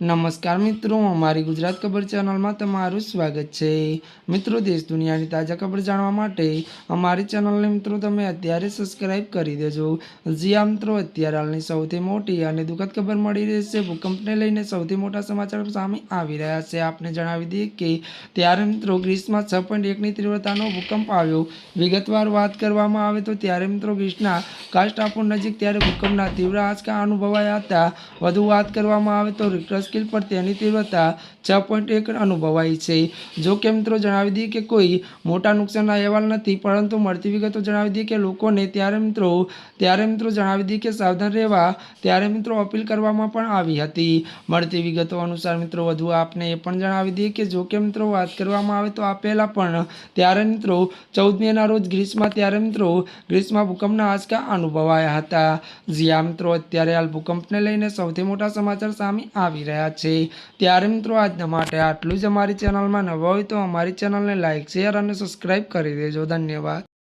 નમસ્કાર મિત્રો, અમારી ગુજરાત ખબર ચેનલમાં તમારું સ્વાગત છે. મિત્રો, દેશ દુનિયાની તાજા ખબર જાણવા માટે અમારી ચેનલને મિત્રો તમે અત્યારે સબસ્ક્રાઇબ કરી દેજો. જ્યાં મિત્રો, અત્યારે હાલની સૌથી મોટી અને દુઃખદ ખબર મળી રહી છે. ભૂકંપને લઈને સૌથી મોટા સમાચાર સામે આવી રહ્યા છે. આપને જણાવી દઈએ કે ત્યારે મિત્રો ગ્રીસમાં છ પોઈન્ટ એકની તીવ્રતાનો ભૂકંપ આવ્યો. વિગતવાર વાત કરવામાં આવે તો ત્યારે મિત્રો ગ્રીસના ટાપુ નજીક ત્યારે ભૂકંપના તીવ્ર આંચકા અનુભવાયા. હતા વધુ વાત કરવામાં આવે તો રિક્ટર સ્કેલ પર તેની તીવ્રતા છ પોઈન્ટ એક અનુભવાઈ છે. જો કે મિત્રો જણાવી દઈએ કે કોઈ મોટા નુકસાનના અહેવાલ નથી, પરંતુ મળતી વિગતો જણાવી દઈએ કે લોકોને ત્યારે મિત્રો ત્યારે મિત્રો જણાવી દઈએ કે સાવધાન રહેવા ત્યારે મિત્રો અપીલ કરવામાં પણ આવી હતી. મળતી વિગતો અનુસાર મિત્રો વધુ આપને એ પણ જણાવી દઈએ કે જો કે મિત્રો વાત કરવામાં આવે તો આ પહેલાં પણ ત્યારે મિત્રો ચૌદ મેના રોજ ગ્રીસમાં ત્યારે મિત્રો ગ્રીસમાં ભૂકંપના આંચકા અનુભવાયા હતા. જ્યાં મિત્રો, અત્યારે હાલ ભૂકંપને લઈને સૌથી મોટા સમાચાર સામે આવી રહ્યા છે. ત્યારે મિત્રો, આજના માટે આટલું જ અમારી ચેનલમાં નવા હોય તો અમારી ચેનલને લાઇક શેર અને સબસ્ક્રાઈબ કરી દેજો. ધન્યવાદ.